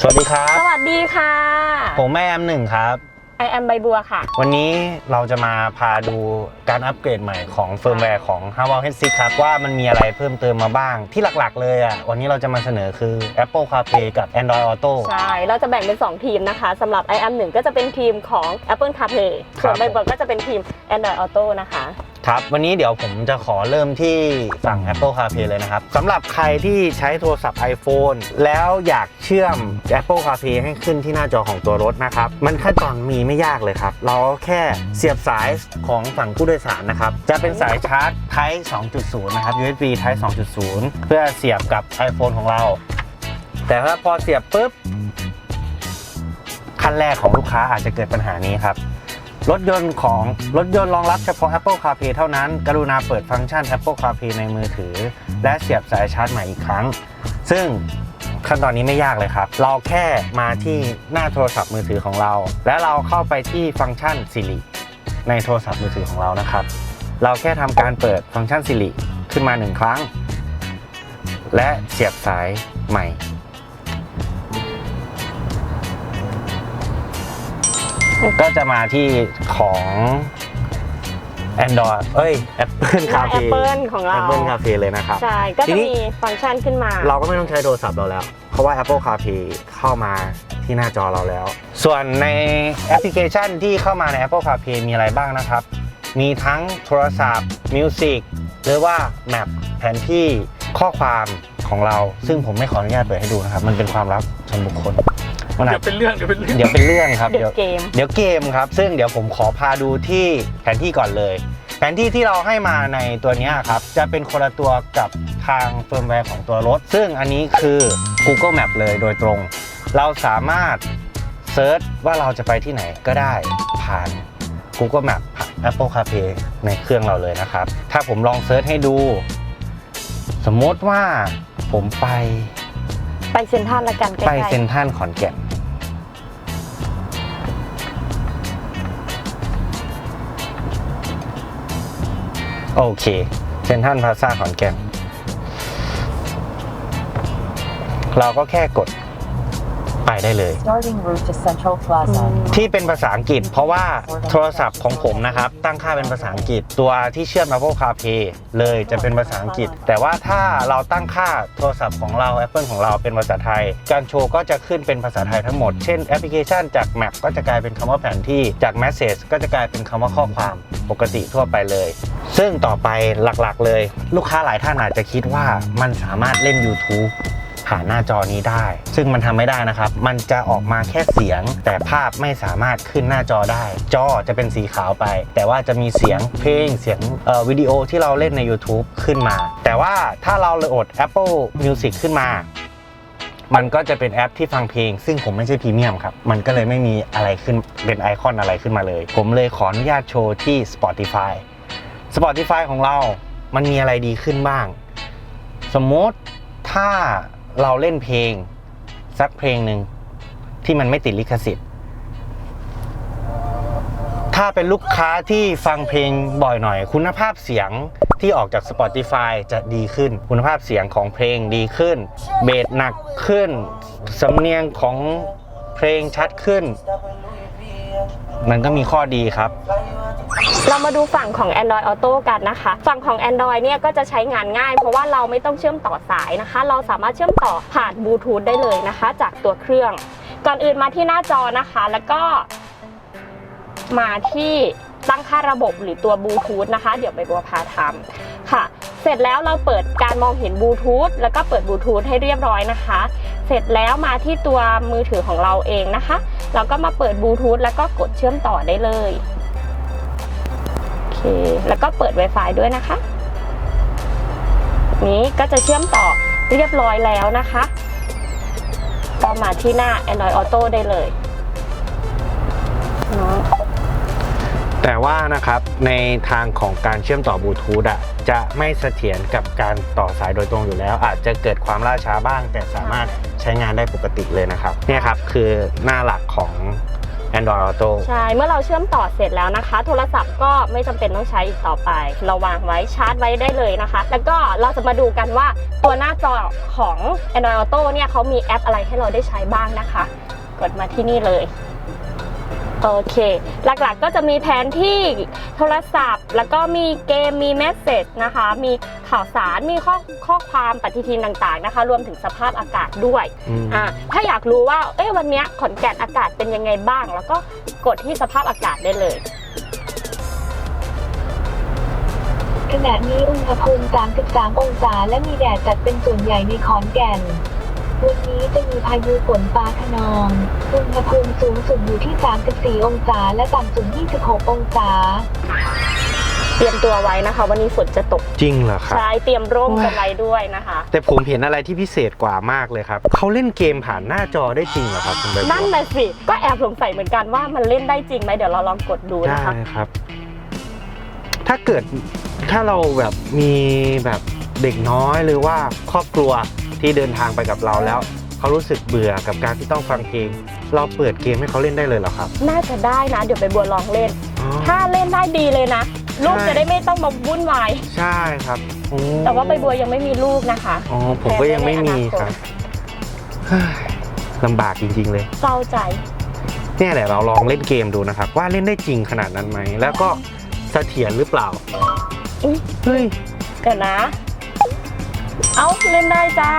สวัสดีครับ สวัสดีค่ะ ผมแม่แอมหนึ่งครับ ไอแอมใบบัวค่ะ วันนี้เราจะมาพาดูการอัปเกรดใหม่ของเฟิร์มแวร์ของ h a w a l h e a d 6ครับ ว่ามันมีอะไรเพิ่มเติมมาบ้าง ที่หลักๆเลยอะ วันนี้เราจะมาเสนอคือ Apple CarPlay กับ Android Auto ใช่ เราจะแบ่งเป็น 2 ทีมนะคะสำหรับ i อ m 1ก็จะเป็นทีมของ Apple CarPlay ส่วนครับใบบัวก็จะเป็นทีม Android Auto นะคะ ครับ วันนี้เดี๋ยวผมจะขอเริ่มที่ฝั่ง Apple CarPlay เลยนะครับสำหรับใครที่ใช้โทรศัพท์ iPhone แล้วอยากเชื่อม Apple CarPlay ให้ขึ้นที่หน้าจอของตัวรถนะครับ มันขั้นตอนมีไม่ยากเลยครับ เราแค่เสียบสายของฝั่งผู้โดยสารนะครับ จะเป็นสายชาร์จ Type 2.0 นะครับ USB Type 2.0 เพื่อเสียบกับ iPhone ของเรา แต่ถ้าพอเสียบปุ๊บขั้นแรกของลูกค้าอาจจะเกิดปัญหานี้ครับ รถยนต์ของรถยนต์รองรับเฉพาะ Apple CarPlay เท่านั้น กรุณาเปิดฟังก์ชัน Apple CarPlay ในมือถือ และเสียบสายชาร์จใหม่อีกครั้ง ซึ่งขั้นตอนนี้ไม่ยากเลยครับ เราแค่มาที่หน้าโทรศัพท์มือถือของเรา และเราเข้าไปที่ฟังก์ชัน Siri ในโทรศัพท์มือถือของเรานะครับ เราแค่ทำการเปิดฟังก์ชัน Siri ขึ้นมาหนึ่งครั้ง และเสียบสายใหม่ ก็จะมาที่ของ Android เอ้ย Apple หน้า CarPlay Apple ของเรา Apple CarPlay เลยนะครับ ใช่ ก็ทีจะนี้ มีฟังก์ชันขึ้นมา เราก็ไม่ต้องใช้โทรศัพท์เราแล้ว เพราะว่า Apple CarPlay เข้ามาที่หน้าจอเราแล้ว ส่วนในแอปพลิเคชันที่เข้ามาใน Apple CarPlay มีอะไรบ้างนะครับ มีทั้งโทรศัพท์ Music หรือว่า Map แผนที่ข้อความของเรา ซึ่งผมไม่ขออนุญาตเปิดให้ดูนะครับ มันเป็นความลับส่วนบุคคล มันอาเดี๋จยวเป็นเรื่องเดี๋ยวเป็นเรื่อง เดี๋ยวเป็นเรื่องครับเดี๋ยวเกม เดี๋ยวเกมครับ ซึ่งเดี๋ยวผมขอพาดูที่แผนที่ก่อนเลย แผนที่ที่เราให้มาในตัวเนี้ยครับ จะเป็นคนละตัวกับทางเฟิร์มแวร์ของตัวรถ ซึ่งอันนี้คือ Google Map เลยโดยตรง เราสามารถเซิร์ชว่าเราจะไปที่ไหนก็ได้ผ่าน Google Map ผ่าน Apple CarPlay ในเครื่องเราเลยนะครับ ถ้าผมลองเซิร์ชให้ดู สมมติว่าผมไปไปเซ็นทรัลละกันใกไปล้เซ็นทรัลขอนแก่น โอเคเซนทันพาซาขอนแก่นเราก็แค่กด ไปได้เลย Starting route to Central Plaza. ที่เป็นภาษาอังกฤษ เพราะว่าโทรศัพท์ของผมนะครับ ตั้งค่าเป็นภาษาอังกฤษ ตัวที่เชื่อม Apple CarPlay เลยจะเป็นภาษาอังกฤษ แต่ว่าถ้าเราตั้งค่าโทรศัพท์ของเรา Apple ของเราเป็นภาษาไทย การโชว์ก็จะขึ้นเป็นภาษาไทยทั้งหมด เช่นแอปพลิเคชันจาก Map ก็จะกลายเป็นคำว่าแผนที่จาก Message ก็จะกลายเป็นคำว่าข้อความปกติทั่วไปเลย ซึ่งต่อไปหลักๆเลย ลูกค้าหลายท่านอาจจะคิดว่ามันสามารถเล่น YouTube ผ่านหน้าจอนี้ได้ ซึ่งมันทำไม่ได้นะครับ มันจะออกมาแค่เสียง แต่ภาพไม่สามารถขึ้นหน้าจอได้ จอจะเป็นสีขาวไป แต่ว่าจะมีเสียงเพลงเสียงวิดีโอที่เราเล่นใน YouTube ขึ้นมา แต่ว่าถ้าเราโหลด Apple Music ขึ้นมามันก็จะเป็นแอปที่ฟังเพลง ซึ่งผมไม่ใช่พรีเมียมครับ มันก็เลยไม่มีอะไรขึ้นเป็นไอคอนอะไรขึ้นมาเลย ผมเลยขออนุญาตโชว์ที่ Spotify Spotify ของเรา มันมีอะไรดีขึ้นบ้าง สมมติถ้า เราเล่นเพลง สักเพลงหนึ่งที่มันไม่ติดลิขสิทธิ์ ถ้าเป็นลูกค้าที่ฟังเพลงบ่อยหน่อย คุณภาพเสียงที่ออกจาก Spotify จะดีขึ้น คุณภาพเสียงของเพลงดีขึ้น เบสหนักขึ้น สำเนียงของเพลงชัดขึ้น มันก็มีข้อดีครับ เรามาดูฝั่งของ Android Auto กันนะคะ ฝั่งของ Android เนี่ยก็จะใช้งานง่าย เพราะว่าเราไม่ต้องเชื่อมต่อสายนะคะ เราสามารถเชื่อมต่อผ่านบลูทูธได้เลยนะคะ จากตัวเครื่อง ก่อนอื่นมาที่หน้าจอนะคะ แล้วก็มาที่ตั้งค่าระบบหรือตัวบลูทูธนะคะ เดี๋ยวไปบัวพาทำค่ะ เสร็จแล้วเราเปิดการมองเห็นบลูทูธแล้วก็เปิดบลูทูธให้เรียบร้อยนะคะ เสร็จแล้วมาที่ตัวมือถือของเราเองนะคะ เราก็มาเปิดบลูทูธแล้วก็กดเชื่อมต่อได้เลย เค แล้วก็เปิด Wi-Fi ด้วยนะคะ นี้ก็จะเชื่อมต่อเรียบร้อยแล้วนะคะก็มาที่หน้า Android Auto ได้เลยแต่ว่านะครับในทางของการเชื่อมต่อบลูทูธอะจะไม่เสถียรกับการต่อสายโดยตรงอยู่แล้ว อาจจะเกิดความล่าช้าบ้าง แต่สามารถใช้งานได้ปกติเลยนะครับ เนี่ยครับคือหน้าหลักของ Android Auto ใช่ เมื่อเราเชื่อมต่อเสร็จแล้วนะคะ โทรศัพท์ก็ไม่จำเป็นต้องใช้อีกต่อไป เราวางไว้ชาร์จไว้ได้เลยนะคะ แล้วก็เราจะมาดูกันว่าตัวหน้าจอของ Android Auto เนี่ยเขามีแอปอะไรให้เราได้ใช้บ้างนะคะ กดมาที่นี่เลย โอเค หลักๆก็จะมีแผนที่โทรศัพท์ แล้วก็มีเกม มีเมสเซจนะคะ มีข่าวสาร มีข้อข้อความปฏิทินต่างๆนะคะ รวมถึงสภาพอากาศด้วยอืมอ่า ถ้าอยากรู้ว่า เอ้ยวันเนี้ยขอนแก่นอากาศเป็นยังไงบ้าง แล้วก็กดที่สภาพอากาศได้เลย ขณะนี้อุณหภูมิ 33 องศา และมีแดดจัดเป็นส่วนใหญ่ในขอนแก่น วันนี้จะมีพายุฝนฟ้าขนอง อุณหภูมิสูงสุดอยู่ที่ 34 องศา และต่ำสุด 26 องศา เตรียมตัวไว้นะคะ วันนี้ฝนจะตกจริงเหรอครับ ใช่เตรียมร่มกันไว้ด้วยนะคะ แต่ผมเห็นอะไรที่พิเศษกว่ามากเลยครับเขาเล่นเกมผ่านหน้าจอได้จริงเหรอครับคุณใบบัวนั่นน่ะสิ ก็แอบสงสัยเหมือนกันว่ามันเล่นได้จริงไหมเดี๋ยวเราลองกดดูได้นะคะ ครับ ถ้าเกิดถ้าเราแบบมีแบบเด็กน้อยหรือว่าครอบครัว ที่เดินทางไปกับเราแล้วเขารู้สึกเบื่อกับการที่ต้องฟังเพลง เราเปิดเกมให้เขาเล่นได้เลยเหรอครับ น่าจะได้นะ เดี๋ยวไปบัวลองเล่นอ๋อถ้าเล่นได้ดีเลยนะลูกใช่จะได้ไม่ต้องมาวุ่นวายใช่ครับโอ้แต่ว่าใบบัวยังไม่มีลูกนะคะอ๋อผมก็ยังไม่มีครับเฮ้ยลำบากจริง ๆ เลยเศร้าใจเนี่ยแหละเราลองเล่นเกมดูนะครับ ว่าเล่นได้จริงขนาดนั้นไหมแล้วก็เสถียรหรือเปล่าอุ๊ยเฮ้ยเดี๋ยวนะ เอาเล่นได้จ้า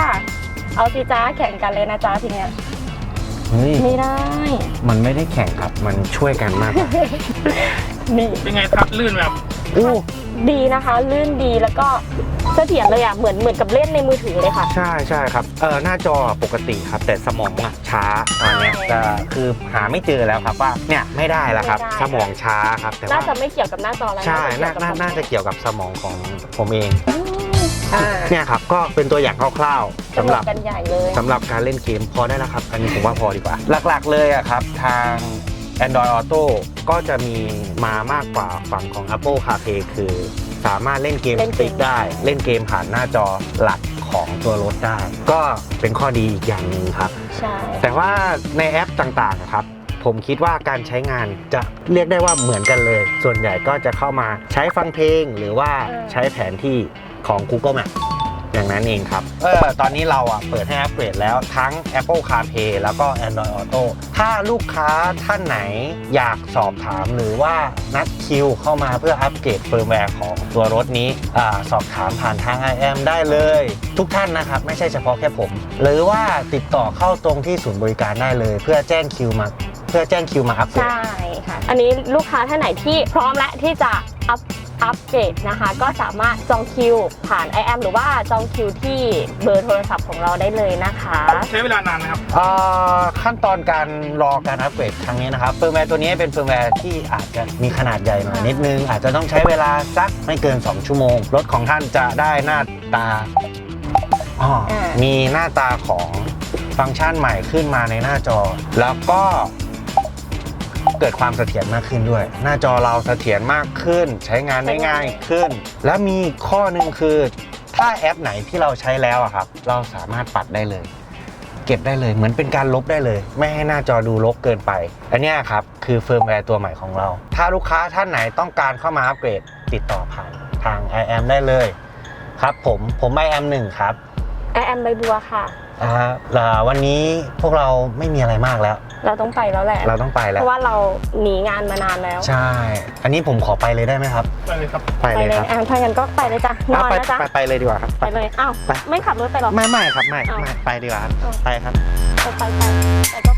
เอาสิจ้าแข่งกันเลยนะจ้าทีเนี้ยเฮ้ยไม่ได้ มันไม่ได้แข่งครับ มันช่วยกันมากกว่านี่เป็นไงครับลื่นแบบอู้ดีนะคะ ลื่นดีแล้วก็เสถียรเลยอะเหมือนเหมือนกับเล่นในมือถือเลยค่ะ ใช่ใช่ครับเออหน้าจอปกติครับ แต่สมองอะช้าตอนเนี้ยใช่จะคือหาไม่เจอแล้วครับว่าเนี่ยไม่ได้แล้วครับ ไม่ได้ สมองช้าครับ แต่น่าว่าจะไม่เกี่ยวกับหน้าจอแล้วใช่น่าเกี่ยวกับน่าน่าจะเกี่ยวกับสมองของผมเอง อืม อ่าเนี่ยครับก็เป็นตัวอย่างคร่าวๆสำสำหหรัรับบกันใหญ่เลยสำหรับการเล่นเกมพอได้แล้วครับ อันนี้ผมว่าพอดีกว่า หลักๆเลยอะครับ ทาง Android Auto ก็จะมีมามากกว่าฝั่งของ Apple CarPlay คือ สามารถเล่นเกมเล่สนเกมติ๊กได้ เล่นเกมผ่านหน้าจอหลักของตัวรถได้ ก็เป็นข้อดีอีกอย่างหนึ่งครับ ใช่ แต่ว่าในแอปต่างๆอะครับ ผมคิดว่าการใช้งานจะเรียกได้ว่าเหมือนกันเลย ส่วนใหญ่ก็จะเข้ามาใช้ฟังเพลงหรือว่าใช้แผนที่ ของ Google Map อย่างนั้นเองครับ เออ ตอนนี้เราอะเปิดให้อัปเกรดแล้วทั้ง Apple CarPlay แล้วก็ Android Auto ถ้าลูกค้าท่านไหนอยากสอบถามหรือว่านัดคิวเข้ามาเพื่ออัปเกรดเฟิร์มแวร์ของตัวรถนี้อาสอบถามผ่านทาง IM ได้เลย ทุกท่านนะครับ ไม่ใช่เฉพาะแค่ผม หรือว่าติดต่อเข้าตรงที่ศูนย์บริการได้เลย เพื่อแจ้งคิวมาเพื่อแจ้งคิวมาอัปเกรดใช่ค่ะ อันนี้ลูกค้าท่านไหนที่พร้อมและที่จะอัพ อัปเกรดนะคะ ก็สามารถจองคิว ผ่าน i อหรือว่าจองคิวที่เบอร์โทรศัพท์ของเราได้เลยนะคะ ใช้เวลานานไหมครับเอ่อขั้นตอนการรอการอัปเกรดครั้งนี้นะครับเฟิร์มแวร์ตัวนี้เป็นเฟิร์มแวร์ที่อาจจะมีขนาดใหญ่หน่อยนิดนึง อาจจะต้องใช้เวลาสักไม่เกิน 2 ชั่วโมง รถของท่านจะได้หน้าตาอ๋ออ่ามีมีหน้าตาของฟังก์ชันใหม่ขึ้นมาในหน้าจอ แล้วก็ เกิดความเสถียรมากขึ้นด้วย หน้าจอเราเสถียรมากขึ้น ใช้งานได้ง่ายขึ้น และมีอีกข้อหนึ่งคือ ถ้าแอปไหนที่เราใช้แล้วอะครับ เราสามารถปัดได้เลย เก็บได้เลยเหมือนเป็นการลบได้เลย ไม่ให้หน้าจอดูรกเกินไป อันเนี้ยครับคือเฟิร์มแวร์ตัวใหม่ของเรา ถ้าลูกค้าท่านไหนต้องการเข้ามาอัปเกรดติดต่อผ่านทาง i อ m ได้เลย ครับผมผม i อ m หนึ่งครับไอแอมใบบัวค่ะ อ่าแล้ววันนี้พวกเราไม่มีอะไรมากแล้ว เราต้องไปแล้วแหละ เราต้องไปเพแล้วราะว่าเราหนีงานมานานแล้ว ใช่ อันนี้ผมขอไปเลยได้ไหมครับ ไปเลยครับ ไปเลยครับอะถ้างั้นก็ไปเลยจ้ะนอนไปนะจ๊ะไปไปเลยดีกว่าครับ ไปเลยอ้าวไปไม่ขับรถไปหรอ ไม่ไม่ครับไม่อ้าวไม่ไปดีกว่าครับอ้าวไปครับ ไปไปไปแต่ก็